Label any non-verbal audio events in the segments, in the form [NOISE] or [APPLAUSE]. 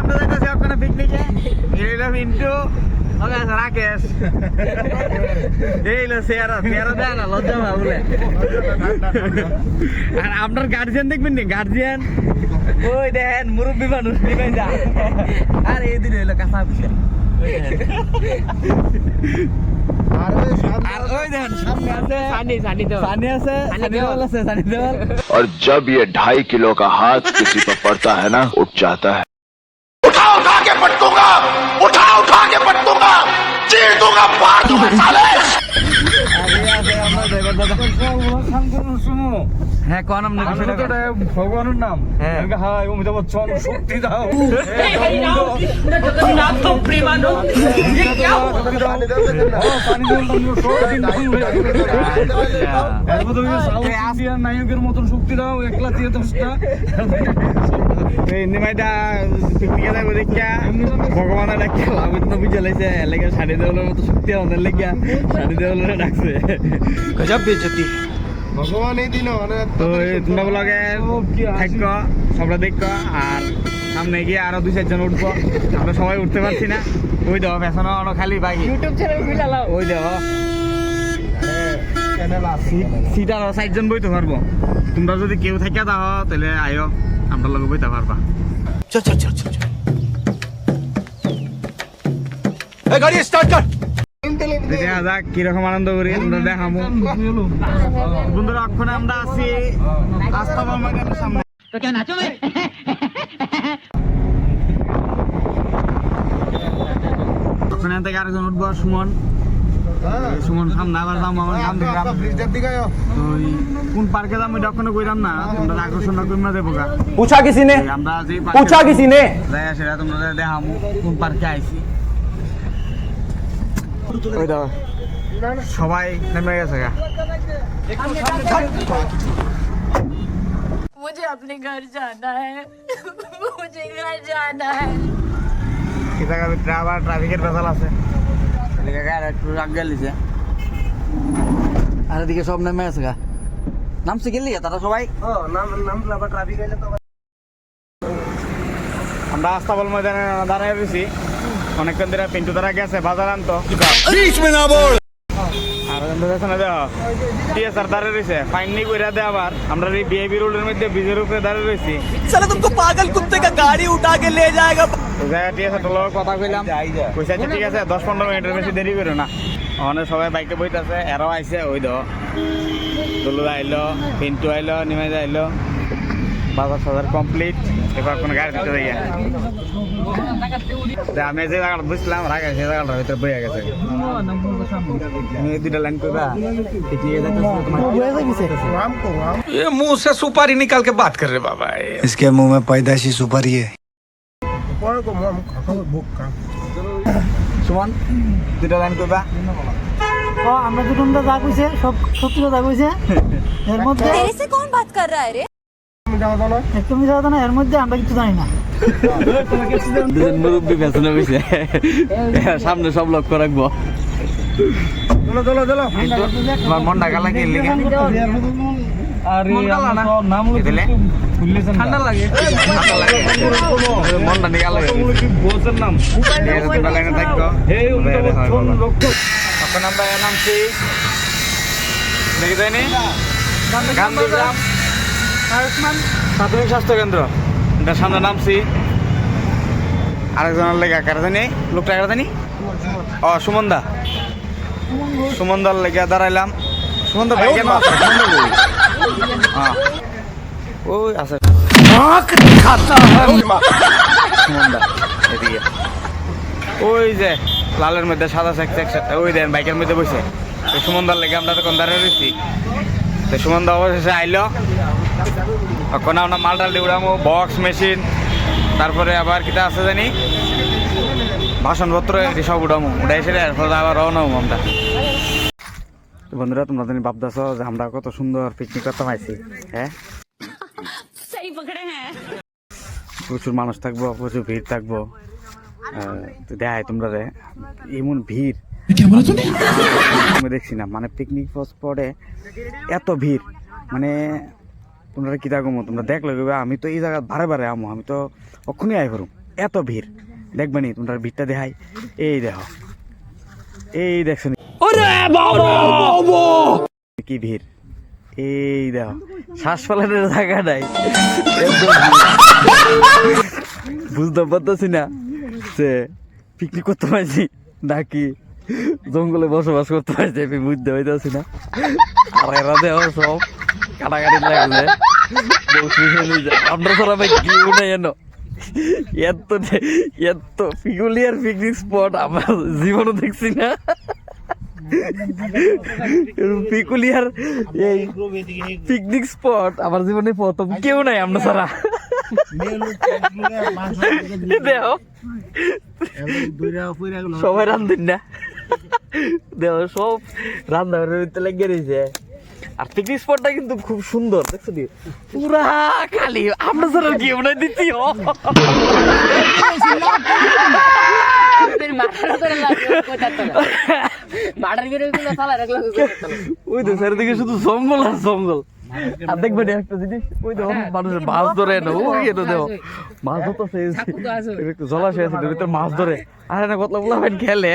আমরা যাইতেছি ওখানে পিকনিকে এই হইলো মিন্টু ওকে আছে রাকেশ এই হইলো চেয়ারা চেয়ারা দেয় না লজ্জা পায় বলে আর আপনার গার্জিয়ান দেখবেন নি গার্জিয়ান ওই দেখেন মুরব্বী মানুষ নিবেন যা আর এই দিন হইলো কাঁচা পিঠা আর ওই সাত আর ওই দেখেন সামনে আছে সানি সানি তো সানি আছে সানি দেওয়াল আছে সানি দেওয়াল और जब ये ढाई किलो का हाथ किसी पर पड़ता है ना उठ जाता है चीर दूंगा फाड़ दूंगा साले আগে আছে আমরা ড্রাইভার দাদা হ্যাঁ কোন নাম নাকি সেটা কন। ভগবানের নাম হ্যাঁ। হাই অমিতাভ বচ্চন শক্তি দাও নাম তো প্রেমানন্দ শক্তি দাও ও, পানি দাও, দাও, শক্তি দাও। এরপর তুমি সাউথ ইন্ডিয়ান নায়কের মতন শক্তি দাও একলা দিয়ে দশটা [LAUGHS] এমনি মাইটা পিকনিকে যাব দেখিয়া। ভগবানের ডাকিয়া লাভিত নবী জ্বালাইছে এলাকা সাড়ে দেওয়ালের মতো শক্তি আমাদের লেগিয়া। সাড়ে দেওয়ালের ডাকছে। গজব বেচতি ভগবান এই দিন মানে তো তোমরা ব্লগে থাকো সবটা দেখো আর সামনে গিয়ে আরও দুই চারজন উঠবো। আমরা সবাই উঠতে পারছি না। ওই দেওয়া আরও খালি বাকি। ইউটিউব চ্যানেল খুলে ওই দেওয়া সিট আরও চারজন বইতে পারব। তোমরা যদি কেউ থাকিয়া দাও তাহলে আয়ো। আমরা লগে বইতে পারবা। দেখা যাক কীরকম আনন্দ করি আমরা দেখামু বন্ধুরা এখন আমরা আছি আস্তাবল ময়দানের সামনে। তো কেন নাচো ওখানে থেকে আরেকজন উঠবো সুমন। এই সুমন সামনে আবার যাবো আমার নাম দেখলাম ব্রিজের দিকে আয়। তো এই কোন পার্কে যাবো এটা এখনো কইলাম না তোমরা আকর্ষণ না কইমা দেবো গা पूछा किसी ने এই আমরা যে पूछा किसी ने যাই সেটা তোমরা দেখামু কোন পার্কে আইছি ওই দাও সবাই নেমে গেছে গা मुझे अपने घर जाना है मुझे घर जाना है কি জায়গা ভিতরে আবার ট্রাফিকের বেজাল আছে এদিকে গাড়ি আর এদিকে সব নেমে আছে গা। নামছে গেলি তারা সবাই? আমরা আস্তাবল ময়দানে দাঁড়ায় রয়েছি। অনেকক্ষণ ধরে পিন্টু তারা গেছে বাজার আনতো। আর পেছনে দেখো টিএসআর ফাইন নেই কইরা দে আবার। আমরা এই বিআইবি রোডের মধ্যে বিজের উপরে দাঁড়িয়ে রয়েছি। সালা তুমকো পাগল কুত্তে কা গাড়ি উঠা কে লে জায়েগা তো যাই টিএসআর তোর লগে কথা কইলাম কইছে আচ্ছা ঠিক আছে দশ পনেরো মিনিটের বেশি দেরি করো না ওখানে সবাই বাইকে বইতেছে এরাও আইছে ওই দ তুলু আইলো পিন্টু আইলো নিমাইজ আইলো বাজার সাজার কমপ্লিট এবার কোনো গাড়ি দিতে যাই আমি যে জায়গাটা বুঝলাম রাখা সেই জায়গাটার ভিতরে বইয়া গেছে তুমি এই দুইটা লাইন কইবা পিকনিকে যাইতেছো তোমার রাম কো রাম ये मुंह से सुपारी निकाल के बात कर रहे बाबा ये इसके मुंह में पैदाशी सुपारी है সুমন দুটা লাইন করবা। আমরা দুটো যা কইছে সব সত্যি কথা কইছে। এর মধ্যে এসে কোন বাত কর রহা রে? তুমি যাও না। এর মধ্যে আমরা কিছু জানি না। সামনে সব লক্ষ্য রাখব। চলো চলো চলো। তোমার মনটা গালা আরে। নাম ঠান্ডা লাগে। মনটা নিয়ে বলছেন নাম। আমরা নামছি দেখি গান্ধীগ্রাম প্রাথমিক স্বাস্থ্য কেন্দ্র। এটা সামনে নামছি আরেকজনের লেগে কারা জানি। লোকটা কারা জানি? ও সুমনদা সুমনদার লেগে দাঁড়াইলাম। সুমনদা ভাই কেন? হ্যাঁ। ওই সুমনদা এদিকে। ওই যে, লালের মধ্যে সাদা চেক সেট ওই দেন, বাইকের মধ্যে বসে। সুমনদার লেগে আমরা তখন দাঁড়িয়ে রয়েছি তো সুমনদা অবশেষে আইলো। এখন আমরা মাল টাল উড়ামো বক্স মেশিন তারপরে আবার কিটা আছে জানি? বাসনপত্র, এটি সব উঠাই সেটা এরপরে আবার রওনা হব আমরা। বন্ধুরা তোমরা জানি ভাবতেছ যে আমরা কত সুন্দর পিকনিক করতে পাইছি হ্যাঁ? হ্যাঁ? প্রচুর মানুষ থাকব প্রচুর ভিড় থাকব। দেখায় তোমরা রে এমন ভিড়। আমি দেখছি না মানে পিকনিক স্পটে এত ভিড়। মানে তোমরা কী থাকব তোমরা দেখলে আমি তো এই জায়গা বারে বারে আমো আমি তো অক্ষণই আয় করুম। এত ভিড়। দেখবেনি তোমরা ভিড়টা দেখাই। এই দেখো। এই দেখছ নি? কি ভিড়? এই দেখো শ্বাস ফেলানোর জায়গা নাই। বুঝতে পারতেছি না সে পিকনিক করতে পারছি নাকি জঙ্গলে বসবাস করতে পারছি আমি বুঝতে পারতেছি না। আর এরা দেহ সব কাটাকাটি লাগছে। আমরা সবাই কেউ নাই এনো এত এত পিকুলিয়ার পিকনিক স্পট আমার জীবনে দেখছি না। পিকুলিয়ার এই পিকনিক স্পট আমার জীবনে প্রথম কেউ নাই আমরা ছাড়া। দেহ। সবাই রান্ধুন না। দেহ সব রান্না লেগে রয়েছে আর পিকনিক স্পটটা কিন্তু খুব সুন্দর, দেখছ নি পুরা খালি। আমরা ছাড়া কেউ নাই, দ্বিতীয়। মাটার ফালা রাখল ওই তো চারিদিকে শুধু জঙ্গল আর জঙ্গল। আর দেখবেন একটা জিনিস? ওই তো মানুষের মাছ ধরে না ওই এটা মাছ ধরতেছে একটু জলাশয় আছে ভিতরে মাছ ধরে। আর না কতলা বলা ভাই খেলে।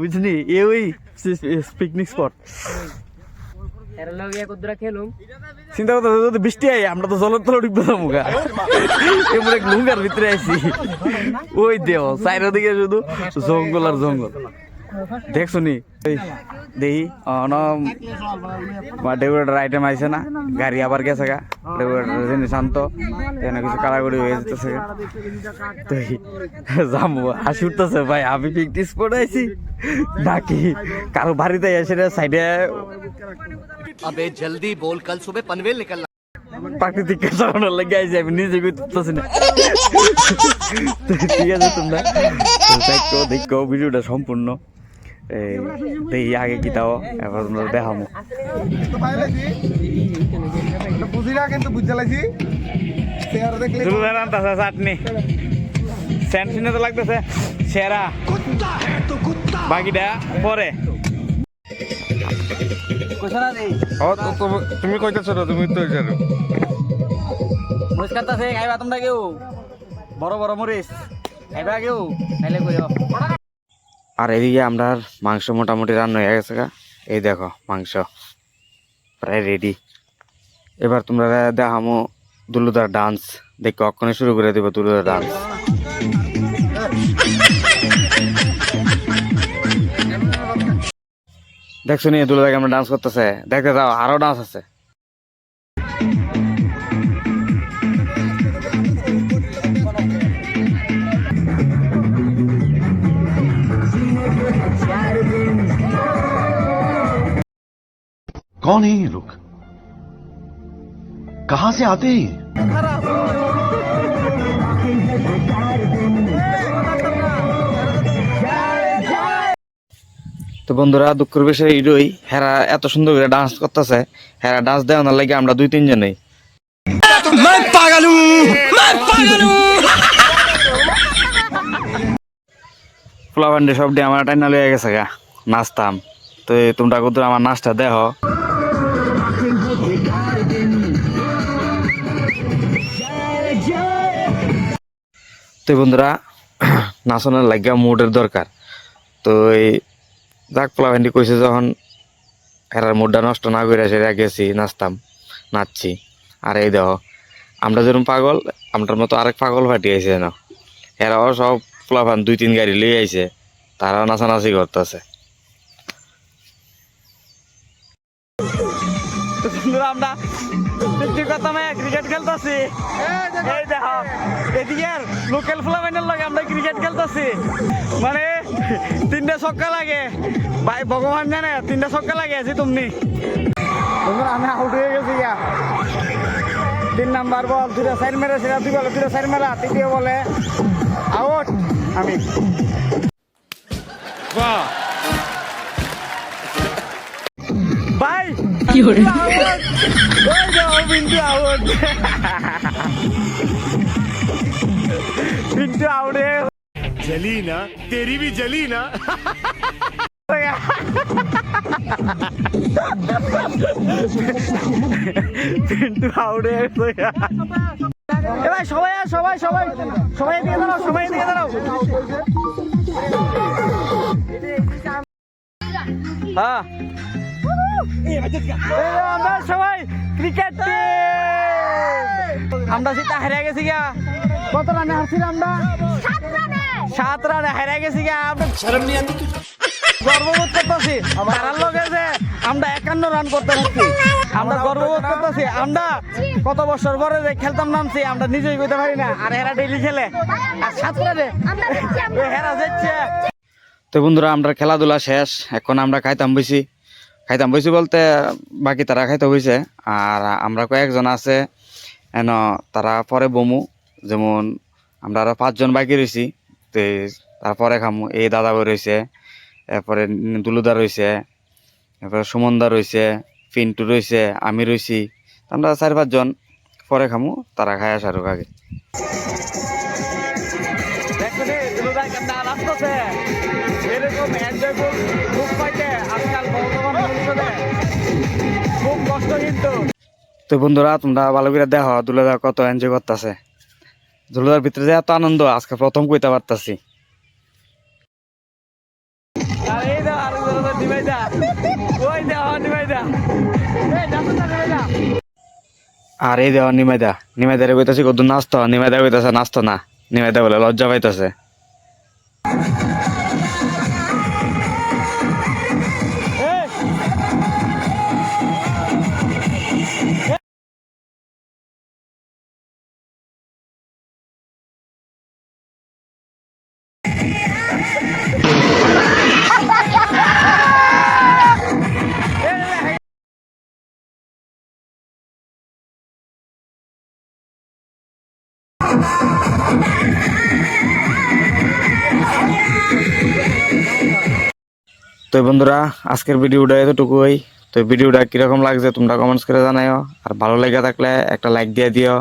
বুঝলি? এ ওই পিকনিক স্পট এর লগে কতরা খেলুম চিন্তা করতে যদি বৃষ্টি আই আমরা তো জলের তলে না মুখা এমন লুঙ্গার ভিতরে আইছি। ওই দেও চারিদিকে শুধু জঙ্গল আর জঙ্গল। দেখছ নি? এই, দেহি অন ডেকোরেটর আইটেম আইছে না? গাড়ি আবার গেছে গা। ডেকোরেটর যিনি শান্ত এখানে কিছু কারাগরি হয়ে যেতেছে যাব হাসি উঠতেছে ভাই আমি পিকনিক স্পট আইছি। নাকি কারও বাড়িতে এসে সাইডে अबे जल्दी बोल कल सुबह पनवेल निकलना প্রাকৃতিক কাটানোর লাগে আইছি আমি নিজে করতেছি না তো ঠিক আছে তোমরা তো দেখো দেখো ভিডিওটা সম্পূর্ণ এই দেখি আগে কি তাও এবার তোমরা দেখামো বুঝি না কিন্তু বুঝতে লাগছি চেহারা দেখলে চাটনি স্যান্ড শুনে তো লাগতেছে সেরা বাকিটা পরে তুমি কইতেছো না তুমি তো জানো। মরিচ কাটতেছে খাইবা তোমরা কেউ? বড় বড় মরিচ। খাইবা কেউ? খাইলে কইও। আর এদিকে আমরা মাংস মোটামুটি রান্না হয়ে গেছে গা। এই দেখো মাংস প্রায় রেডি এবার তোমরা দেখামো দুলুদার ডান্স দেখো অক্ষণে শুরু করে দেবো দুলুদার ডান্স দেখছো নি দুলুদা কেমন ডান্স করতেছে দেখতে যাও আরো ডান্স আছে कौन है ये लोग कहां से आते हैं তো বন্ধুরা দুঃখের বিষয় এটাই হেরা এত সুন্দর করে ডান্স করতেছে হেরা ডান্স দেওয়ানোর লাগে আমরা দুই তিনজনেই। ফুলাবান্ডি সব দিয়ে আমার টাইনা লয়ে গেছে গা নাচতাম। তো তোমরা কত আমার নাচটা দেহ তো বন্ধুরা [CLEARS THROAT] নাচনের লাগিয়া মুডের দরকার। তো এই যাক পোলাভেন্ডি কইছে যখন এরার মুডটা নষ্ট না করে সেটা গেছি, নাচতাম, নাচছি। আর এই দেখো, আমরা যেরকম পাগল আমরার মতো আরেক পাগল ফাটি আইছে না এরাও সব পোলাভান দুই তিন গাড়ি লিয়ে আইছে, তারাও নাচানাচি করতেছে। আমরা ক্রিকেট খেলতেছি। মানে তিনটা ছক্কা লাগে। ভাই ভগবান জানে তিনটা ছক্কা লাগে আছি তুমি। বন্ধুরা আমি আউট হয়ে গেছি ইয়া তিন নাম্বার বল দুটা সাইড মেরে সেটা দুই বলে দুটা সাইড মেরা তৃতীয় বলে আউট আমি। ভাই কি করে ওই আউট বিন্টু আউট जलीना तेरी भी जलीना পিন্টু আউটে এবার সবাই আর সবাই সবাই। সবাই দিয়ে দাঁড়াও সবাই দিয়ে দাঁড়াও। হ্যাঁ। আমরা সবাই ক্রিকেট আমরা সেটা হারিয়ে গেছি গিয়া। কত রানে হারছিলাম আমরা? সাত রানে হেরে গেছি গা আমরা গর্ববোধ করতেছি। তারার লগে যে আমরা একান্ন রান করতে পারছি। আমরা গর্ববোধ করতেছি। আমরা কত বছর পরে যে খেলতাম নামছি আমরা নিজেই কইতে পারি না। আর হেরা ডেইলি খেলে। আর সাত রানে হেরা যাচ্ছে। তো বন্ধুরা আমরা খেলাধুলা শেষ। এখন আমরা খাইতাম বইছি। খাইতাম বইছি বলতে বাকি তারা খাইতে বইছে। আর আমরা কয়েকজন আছে। এন তারা পরে বমু। যেমন আমরা আরও পাঁচজন বাকি রয়েছি তো তারপরে খামু এই দাদা বই রয়েছে এরপরে দুলুদা রয়েছে এরপরে সুমনদা রয়েছে পিন্টু রয়েছে আমি রয়েছি আমরা চার পাঁচজন পরে খামু তারা খাই আসার আগে। এরকম এনজয় খুব পাইতে আজকাল খুব কষ্ট কিন্তু। তো বন্ধুরা তোমরা ভালো করে দেখো দুলাদা কত এনজয় করতেছে। দুলাদার ভিতরে যে এত আনন্দ, আজকে প্রথম কইতে পারতাছি। আর এই দেওয়া নিমেদা নিমেদারে কইতাছি কত নাচতো? নিমেদা কইতাছে, নাচতো না। নিমেদা বলে লজ্জা পাইতাছে। তো বন্ধুরা, আজকের ভিডিওটা এতটুকুই। তো ভিডিওটা কীরকম লাগছে তোমরা কমেন্টস করে জানাইও। আর ভালো লেগে থাকলে একটা লাইক দিয়ে দিও।